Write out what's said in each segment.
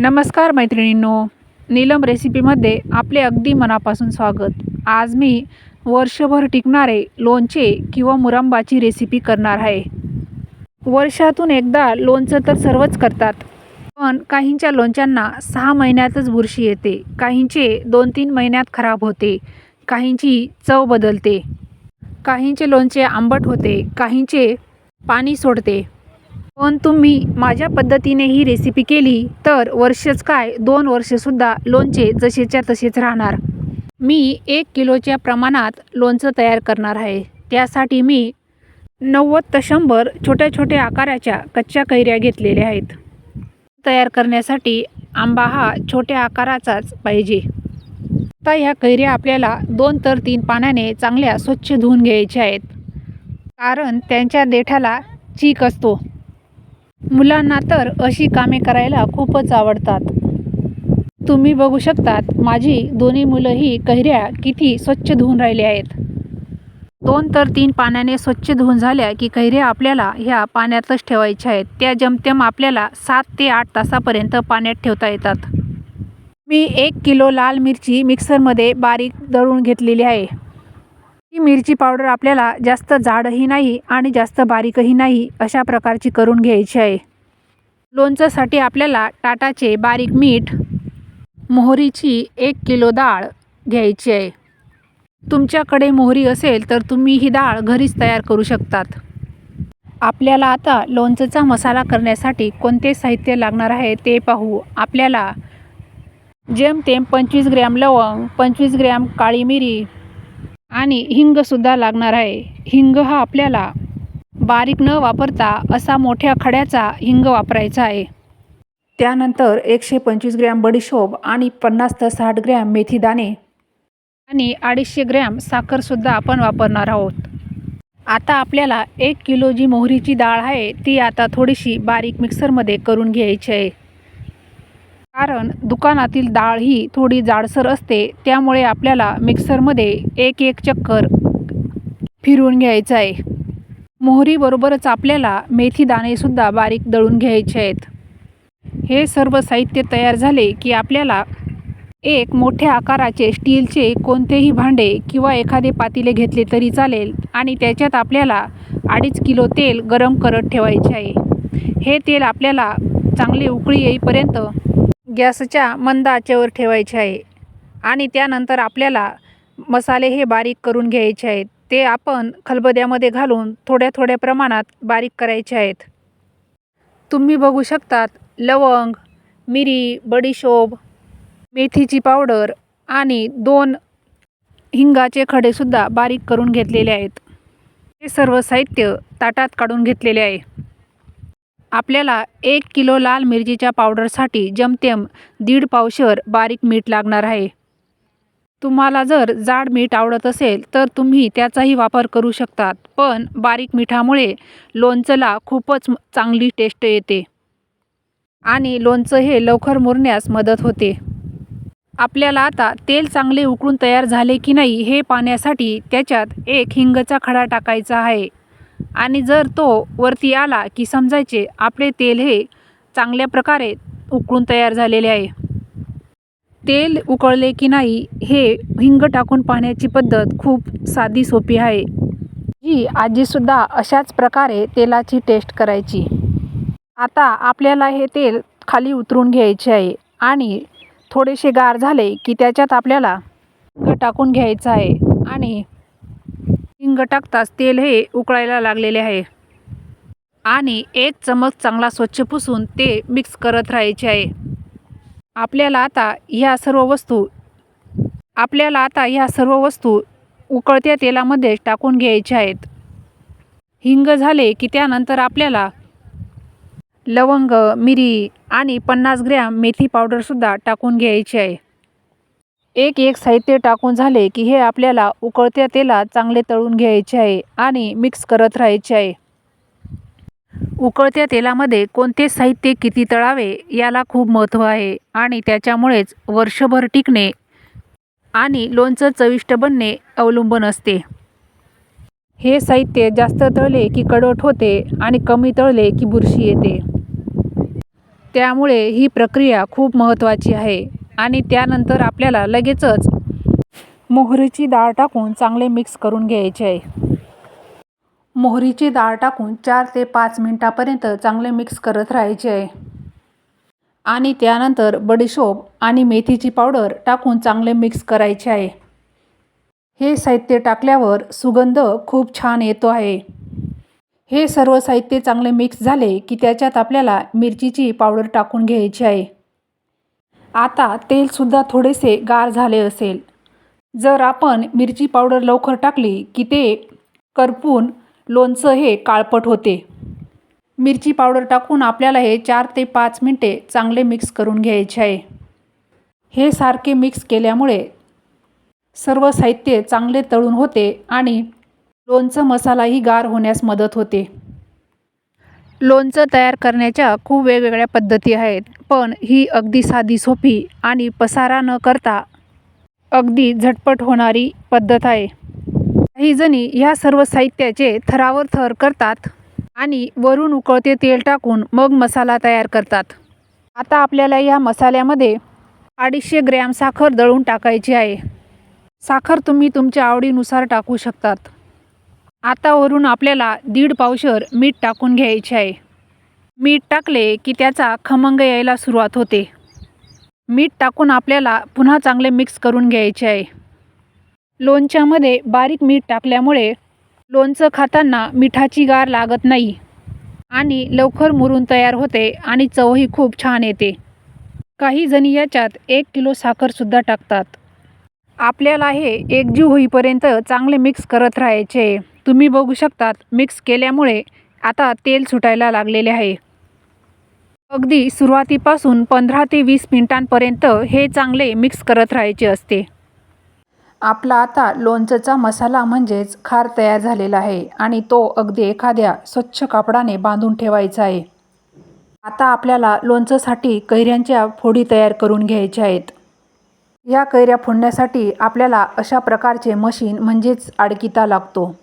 नमस्कार मैत्रिणींनो नीलम रेसिपीमध्ये आपले अगदी मनापासून स्वागत. आज मी वर्षभर टिकणारे लोणचे किंवा मुरंबाची रेसिपी करणार आहे. वर्षातून एकदा लोणचं तर सर्वच करतात पण काहींच्या लोणच्यांना सहा महिन्यातच बुरशी येते काहींचे दोन तीन महिन्यात खराब होते काहींची चव बदलते काहींचे लोणचे आंबट होते काहींचे पाणी सोडते. पण तुम्ही माझ्या पद्धतीने ही रेसिपी केली तर वर्षच काय दोन वर्षसुद्धा लोणचे जसेच्या तसेच राहणार. मी एक किलोच्या प्रमाणात लोणचं तयार करणार आहे. त्यासाठी मी नव्वद ते शंभर छोट्या छोट्या आकाराच्या कच्च्या कैऱ्या घेतलेल्या आहेत. तयार करण्यासाठी आंबा हा छोट्या आकाराचाच पाहिजे. आता ह्या कैऱ्या आपल्याला दोन तर तीन पाण्याने चांगल्या स्वच्छ धुवून घ्यायच्या आहेत. कारण त्यांच्या देठाला चीक असतो. मुलांना तर अशी कामे करायला खूपच आवडतात. तुम्ही बघू शकतात माझी दोन्ही मुलं ही कैऱ्या किती स्वच्छ धुवून राहिली आहेत. दोन तर तीन पाण्याने स्वच्छ धुवून झाल्या की कैऱ्या आपल्याला ह्या पाण्यातच ठेवायच्या आहेत. त्या जमतेम आपल्याला सात ते आठ तासापर्यंत पाण्यात ठेवता येतात. मी एक किलो लाल मिरची मिक्सरमध्ये बारीक दळून घेतलेली आहे. मिरची पावडर आपल्याला जास्त जाडही नाही आणि जास्त बारीकही नाही अशा प्रकारची करून घ्यायची आहे. लोणचंसाठी आपल्याला टाटाचे बारीक मीठ मोहरीची एक किलो डाळ घ्यायची आहे. तुमच्याकडे मोहरी असेल तर तुम्ही ही डाळ घरीच तयार करू शकतात. आपल्याला आता लोणचंचा मसाला करण्यासाठी कोणते साहित्य लागणार आहे ते पाहू. आपल्याला जेमतेम पंचवीस ग्रॅम लवंग पंचवीस ग्रॅम काळी मिरी आणि हिंगसुद्धा लागणार आहे. हिंग हा आपल्याला बारीक न वापरता असा मोठ्या खड्याचा हिंग वापरायचा आहे. त्यानंतर एकशे पंचवीस ग्रॅम बडीशोप आणि पन्नास ते साठ ग्रॅम मेथीदाणे आणि अडीचशे ग्रॅम साखरसुद्धा आपण वापरणार आहोत. आता आपल्याला एक किलो जी मोहरीची डाळ आहे ती आता थोडीशी बारीक मिक्सरमध्ये करून घ्यायची आहे. कारण दुकानातील डाळ ही थोडी जाडसर असते त्यामुळे आपल्याला मिक्सरमध्ये एक एक चक्कर फिरवून घ्यायचं आहे. मोहरीबरोबरच आपल्याला मेथी दाणेसुद्धा बारीक दळून घ्यायचे आहेत. हे सर्व साहित्य तयार झाले की आपल्याला एक मोठ्या आकाराचे स्टीलचे कोणतेही भांडे किंवा एखादे पातीले घेतले तरी चालेल आणि त्याच्यात आपल्याला अडीच किलो तेल गरम करत ठेवायचे आहे. हे तेल आपल्याला चांगले उकळी येईपर्यंत गॅसच्या मंद आचेवर ठेवायचे आहे. आणि त्यानंतर आपल्याला मसाले हे बारीक करून घ्यायचे आहेत. ते आपण खलबद्यामध्ये घालून थोड्या थोड्या प्रमाणात बारीक करायचे आहेत. तुम्ही बघू शकतात लवंग मिरी बडीशोब मेथीची पावडर आणि दोन हिंगाचे खडेसुद्धा बारीक करून घेतलेले आहेत. हे सर्व साहित्य ताटात काढून घेतलेले आहे. आपल्याला एक किलो लाल मिरचीच्या पावडरसाठी जमतेम दीड पावशर बारीक मीठ लागणार आहे. तुम्हाला जर जाड मीठ आवडत असेल तर तुम्ही त्याचाही वापर करू शकतात पण बारीक मिठामुळे लोणचंला खूपच चांगली टेस्ट येते. आणि लोणचं हे लवकर मुरण्यास मदत होते. आपल्याला आता तेल चांगले उकळून तयार झाले की नाही हे पाहण्यासाठी त्याच्यात एक हिंगचा खडा टाकायचा आहे. आणि जर तो वरती आला की समजायचे आपले तेल हे चांगल्या प्रकारे उकळून तयार झालेले आहे. तेल उकळले की नाही हे हिंग टाकून पाहण्याची पद्धत खूप साधी सोपी आहे. जी आजीसुद्धा अशाच प्रकारे तेलाची टेस्ट करायची. आता आपल्याला हे तेल खाली उतरून घ्यायचे आहे आणि थोडेसे गार झाले की त्याच्यात आपल्याला टाकून घ्यायचं आहे आणि हिंग टाकताच तेल हे उकळायला लागलेले आहे. आणि एक चमच चांगला स्वच्छ पुसून ते मिक्स करत राहायचे आहे. आपल्याला आता ह्या सर्व वस्तू आपल्याला आता ह्या सर्व वस्तू उकळत्या तेलामध्ये टाकून घ्यायच्या आहेत. हिंग झाले की त्यानंतर आपल्याला लवंग मिरी आणि पन्नास ग्रॅम मेथी पावडरसुद्धा टाकून घ्यायची आहे. एक एक साहित्य टाकून झाले की हे आपल्याला उकळत्या तेलात चांगले तळून घ्यायचे आहे आणि मिक्स करत राहायचे आहे. उकळत्या तेलामध्ये कोणते साहित्य किती तळावे याला खूप महत्त्व आहे आणि त्याच्यामुळेच वर्षभर टिकणे आणि लोणचं चविष्ट बनणे अवलंबून असते. हे साहित्य जास्त तळले की कडवट होते आणि कमी तळले की बुरशी येते. त्यामुळे ही प्रक्रिया खूप महत्त्वाची आहे. आणि त्यानंतर आपल्याला लगेचच मोहरीची डाळ टाकून चांगले मिक्स करून घ्यायचे आहे. मोहरीची डाळ टाकून चार ते पाच मिनटापर्यंत चांगले मिक्स करत राहायचे आहे. आणि त्यानंतर बडीशोप आणि मेथीची पावडर टाकून चांगले मिक्स करायचे आहे. हे साहित्य टाकल्यावर सुगंध खूप छान येतो आहे. हे सर्व साहित्य चांगले मिक्स झाले की त्याच्यात आपल्याला मिरचीची पावडर टाकून घ्यायची आहे. आता तेलसुद्धा थोडेसे गार झाले असेल. जर आपण मिरची पावडर लवकर टाकली की ते करपून लोणचं हे काळपट होते. मिरची पावडर टाकून आपल्याला हे चार ते पाच मिनटे चांगले मिक्स करून घ्यायचे आहे. हे सारखे मिक्स केल्यामुळे सर्व साहित्य चांगले तळून होते आणि लोणचं मसालाही गार होण्यास मदत होते. लोणचं तयार करण्याच्या खूप वेगवेगळ्या पद्धती आहेत पण ही अगदी साधी सोपी आणि पसारा न करता अगदी झटपट होणारी पद्धत आहे. काहीजणी ह्या सर्व साहित्याचे थरावर थर करतात आणि वरून उकळते तेल टाकून मग मसाला तयार करतात. आता आपल्याला या मसाल्यामध्ये अडीचशे ग्रॅम साखर दळून टाकायची आहे. साखर तुम्ही तुमच्या आवडीनुसार टाकू शकतात. आता वरून आपल्याला दीड पावशर मीठ टाकून घ्यायचे आहे. मीठ टाकले की त्याचा खमंग यायला सुरुवात होते. मीठ टाकून आपल्याला पुन्हा चांगले मिक्स करून घ्यायचे आहे. लोणच्यामध्ये बारीक मीठ टाकल्यामुळे लोणचं खाताना मिठाची गार लागत नाही आणि लवकर मुरून तयार होते आणि चवही खूप छान येते. काही जणी याच्यात एक किलो साखरसुद्धा टाकतात. आपल्याला हे एकजीव होईपर्यंत चांगले मिक्स करत राहायचे. तुम्ही बघू शकतात मिक्स केल्यामुळे आता तेल सुटायला लागलेले आहे. अगदी सुरुवातीपासून पंधरा ते वीस मिनिटांपर्यंत हे चांगले मिक्स करत राहायचे असते. आपला आता लोणचंचा मसाला म्हणजेच खार तयार झालेला आहे आणि तो अगदी एखाद्या स्वच्छ कापडाने बांधून ठेवायचा आहे. आता आपल्याला लोणचंसाठी कैऱ्यांच्या फोडी तयार करून घ्यायच्या आहेत. या कैऱ्या फोडण्यासाठी आपल्याला अशा प्रकारचे मशीन म्हणजेच आडकिता लागतो.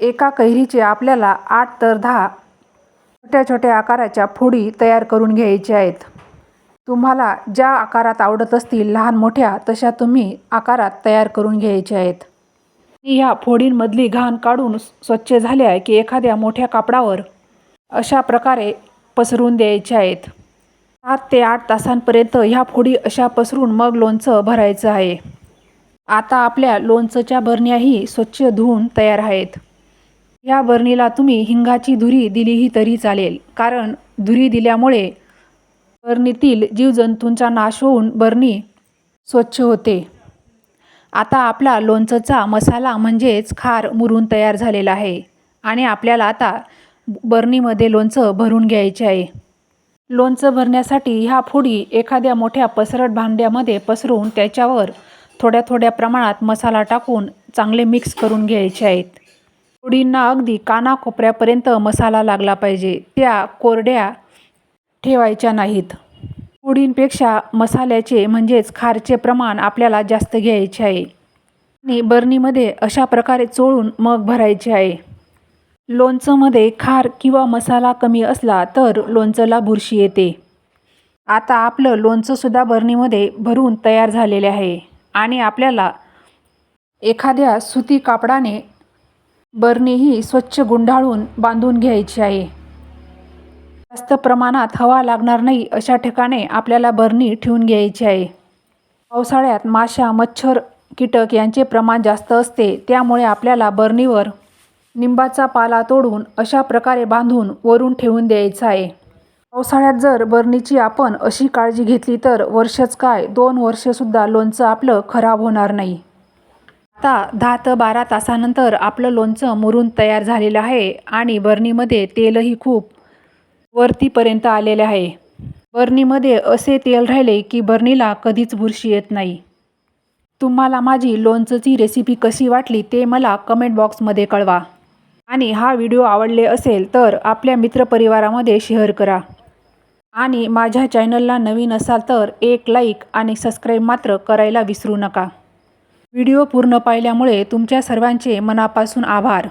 एका कैरीचे आपल्याला आठ तर दहा छोट्या छोट्या आकाराच्या फोडी तयार करून घ्यायच्या आहेत. तुम्हाला ज्या आकारात आवडत असतील लहान मोठ्या तशा तुम्ही आकारात तयार करून घ्यायच्या आहेत. ह्या फोडींमधली घाण काढून स्वच्छ झाल्या की एखाद्या मोठ्या कापडावर अशा प्रकारे पसरून द्यायच्या आहेत. सात ते आठ तासांपर्यंत ह्या फोडी अशा पसरून मग लोणचं भरायचं आहे. आता आपल्या लोणचंच्या बरण्याही स्वच्छ धुवून तयार आहेत. या बरणीला तुम्ही हिंगाची धुरी दिलीही तरी चालेल कारण धुरी दिल्यामुळे बरणीतील जीवजंतूंचा नाश होऊन बरणी स्वच्छ होते. आता आपला लोणचंचा मसाला म्हणजेच खार मुरून तयार झालेला आहे आणि आपल्याला आता बरणीमध्ये लोणचं भरून घ्यायचे आहे. लोणचं भरण्यासाठी ह्या फोडी एखाद्या मोठ्या पसरट भांड्यामध्ये पसरून त्याच्यावर थोड्या थोड्या प्रमाणात मसाला टाकून चांगले मिक्स करून घ्यायचे आहेत. फोडींना अगदी कानाकोपऱ्यापर्यंत मसाला लागला पाहिजे. त्या कोरड्या ठेवायच्या नाहीत. फोडींपेक्षा मसाल्याचे म्हणजेच खारचे प्रमाण आपल्याला जास्त घ्यायचे आहे. आणि बरणीमध्ये अशा प्रकारे चोळून मग भरायचे आहे. लोणचंमध्ये खार किंवा मसाला कमी असला तर लोणचंला बुरशी येते. आता आपलं लोणचंसुद्धा बरणीमध्ये भरून तयार झालेले आहे आणि आपल्याला एखाद्या सुती कापडाने बरणीही स्वच्छ गुंडाळून बांधून घ्यायची आहे. जास्त प्रमाणात हवा लागणार नाही अशा ठिकाणी आपल्याला बरणी ठेवून घ्यायची आहे. पावसाळ्यात माशा मच्छर कीटक यांचे प्रमाण जास्त असते त्यामुळे आपल्याला बरणीवर निंबाचा पाला तोडून अशा प्रकारे बांधून वरून ठेवून द्यायचा आहे. पावसाळ्यात जर बरणीची आपण अशी काळजी घेतली तर वर्षच काय दोन वर्षसुद्धा लोणचं आपलं खराब होणार नाही. आता दहा ते बारा तासानंतर आपलं लोणचं मुरून तयार झालेलं आहे आणि बरणीमध्ये तेलही खूप वरतीपर्यंत आलेले आहे. बरणीमध्ये असे तेल राहिले की बरणीला कधीच बुरशी येत नाही. तुम्हाला माझी लोणचंची रेसिपी कशी वाटली ते मला कमेंट बॉक्समध्ये कळवा. आणि हा व्हिडिओ आवडले असेल तर आपल्या मित्रपरिवारामध्ये शेअर करा. आणि माझ्या चॅनलला नवीन असाल तर एक लाईक आणि सबस्क्राईब मात्र करायला विसरू नका. व्हिडिओ पूर्ण पाहिल्यामुळे तुमच्या सर्वांचे मनापासून आभार.